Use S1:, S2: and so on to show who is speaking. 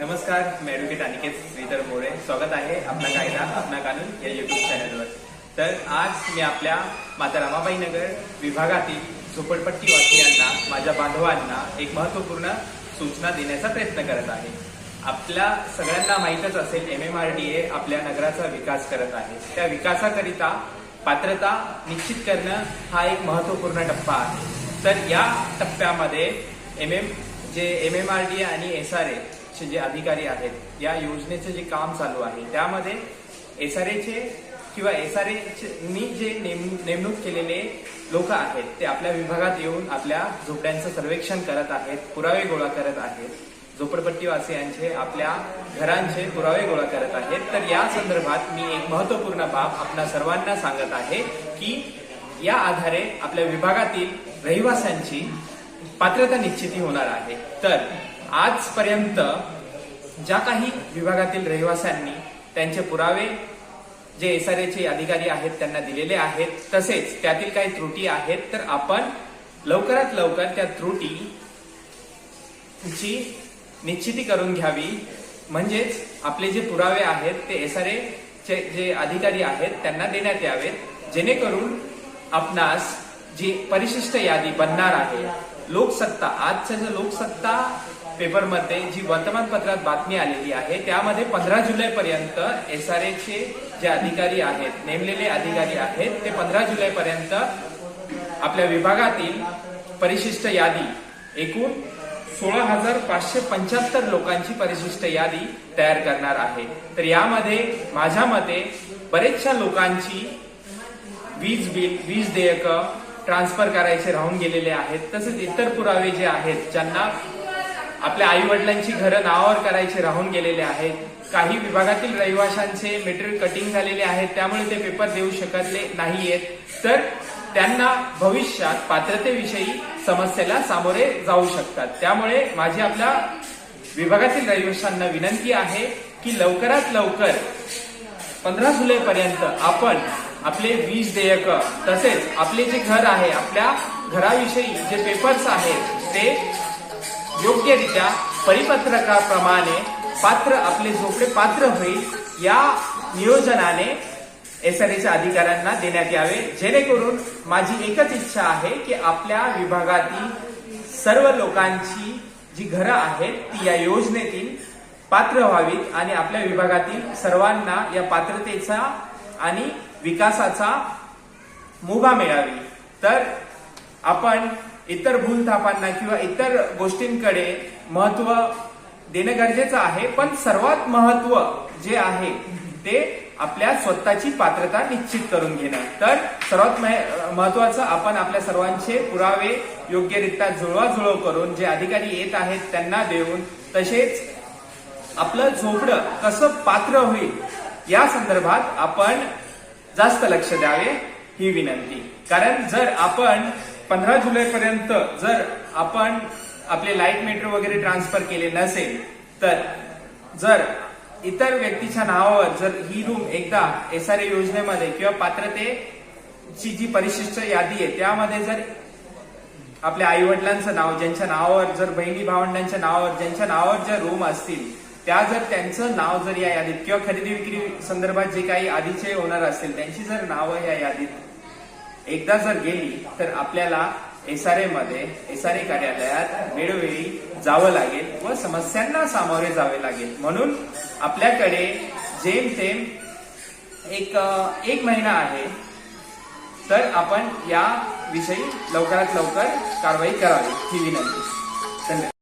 S1: नमस्कार मी ॲडव्होकेट अनिकेत श्रीधर मोरे. स्वागत आहे आपला कायदा आपला कानून या युट्यूब चॅनलवर तर आज मी आपल्या माता रमाबाई नगर विभागातील झोपडपट्टी वासियांना माझ्या बांधवांना एक महत्त्वपूर्ण सूचना देण्याचा प्रयत्न करत आहे. आपल्या सगळ्यांना माहीतच असेल M M R D A आपल्या नगराचा विकास करत आहे. त्या विकासाकरिता पात्रता निश्चित करणं हा एक महत्त्वपूर्ण टप्पा आहे. तर या टप्प्यामध्ये एम एम जे एम एम आर डी आणि एस आर ए चे जे अधिकारी आहेत या योजनेचं जे काम चालू आहे त्यामध्ये एस आर एचे किंवा एस आर नी जे नेम नेमणूक केलेले लोक आहेत ते आपल्या विभागात येऊन आपल्या झोपड्यांचं सर्वेक्षण करत आहेत पुरावे गोळा करत आहेत. झोपडपट्टीवासियांचे आपल्या घरांचे पुरावे गोळा करत आहेत. तर या संदर्भात मी एक महत्त्वपूर्ण बाब आपल्या सर्वांना सांगत आहे की या आधारे आपल्या विभागातील रहिवाशांची पात्रता निश्चिती होणार आहे. तर आजपर्यंत ज्या काही विभागातील रहिवाशांनी त्यांचे पुरावे जे एस आर एचे अधिकारी आहेत त्यांना दिलेले आहेत तसेच त्यातील काही त्रुटी आहेत तर आपण लवकरात लवकर त्या त्रुटी ची निश्चिती करून घ्यावी. म्हणजेच आपले जे पुरावे आहेत ते एस आर चे जे अधिकारी आहेत त्यांना देण्यात यावेत. जेणेकरून आपणास जी परिशिष्ट यादी बनणार आहे लोकसत्ता आजचं जे लोकसत्ता पेपरमध्ये जी वर्तमानपत्रात बातमी आलेली आहे त्यामध्ये पंधरा जुलै पर्यंत एस आर एचे जे अधिकारी आहेत नेमलेले अधिकारी आहेत ते पंधरा जुलै पर्यंत आपल्या विभागातील परिशिष्ट यादी एकूण सोळा हजार पाचशे पंच्याहत्तर लोकांची परिशिष्ट यादी तयार करणार आहे. तर यामध्ये माझ्या मते बरेचशा लोकांची वीज बिल वीज देयक ट्रान्सफर करायचे राहून गेलेले आहेत तसेच इतर पुरावे जे आहेत ज्यांना आपल्या आई वडिलांची घरं नावावर करायचे राहून गेलेले आहेत. काही विभागातील रहिवाशांचे मेटेरियल कटिंग झालेले आहेत. त्यामुळे ते पेपर देऊ शकले नाहीयेत. तर त्यांना भविष्यात पात्रतेविषयी समस्येला सामोरे जाऊ शकतात. त्यामुळे माझी आपल्या विभागातील रहिवाशांना विनंती आहे की लवकरात लवकर पंधरा जुलै पर्यंत आपण आपले वीज देयक तसेच आपले जे घर आहे आपल्या घराविषयी जे पेपर्स आहेत ते योग्यरित्या परिपत्रकाप्रमाणे पात्र आपले झोपडे पात्र होईल या नियोजनाने एस आर एच्या अधिकाऱ्यांना देण्यात यावे. जेणेकरून माझी एकच इच्छा आहे की आपल्या विभागातील सर्व लोकांची जी घरं आहेत ती या योजनेतील पात्र व्हावीत आणि आपल्या विभागातील सर्वांना या पात्रतेचा आणि विकासाचा मुभा मिळावी. तर आपण इतर भूलथापांना किंवा इतर गोष्टींकडे महत्त्व देणं गरजेचं आहे पण सर्वात महत्त्व जे आहे ते आपल्या स्वतःची पात्रता निश्चित करून घेणं. तर सर्वात मह- महत्वाचं आपण आपल्या सर्वांचे पुरावे योग्यरित्या जुळवाजुळव करून जे अधिकारी येत आहेत त्यांना देऊन तसेच आपलं झोपडं कसं पात्र होईल या संदर्भात आपण जास्त लक्ष द्यावे ही विनंती. कारण जर आपण पंधरा जुलै पर्यंत जर आपण आपले लाइट मीटर वगैरे ट्रान्सफर केले नसेल तर जर इतर व्यक्तीच्या नावावर जर ही रूम एकदा एस आर ए योजनेमध्ये किंवा पात्रतेची जी परिशिष्ट यादी आहे त्यामध्ये जर आपल्या आईवडिलांचं नाव ज्यांच्या नावावर जर बहिणी भावंडांच्या नावावर ज्यांच्या नावावर ज्या रूम असतील त्या जर त्यांचं नाव जर या यादीत किंवा खरेदी विक्री संदर्भात जे काही आधीचे ओनर असतील त्यांची जर नावं या यादीत एकदा जर गेली तर आपल्याला एस आर ए मध्ये एस आर ए कार्यालयात वेळोवेळी जावं लागेल व समस्यांना सामोरे जावे लागेल. म्हणून आपल्याकडे जेमतेम एक एक महिना आहे. तर आपण या विषयी लवकरात लवकर कारवाई करावी. ही विनंती. धन्यवाद.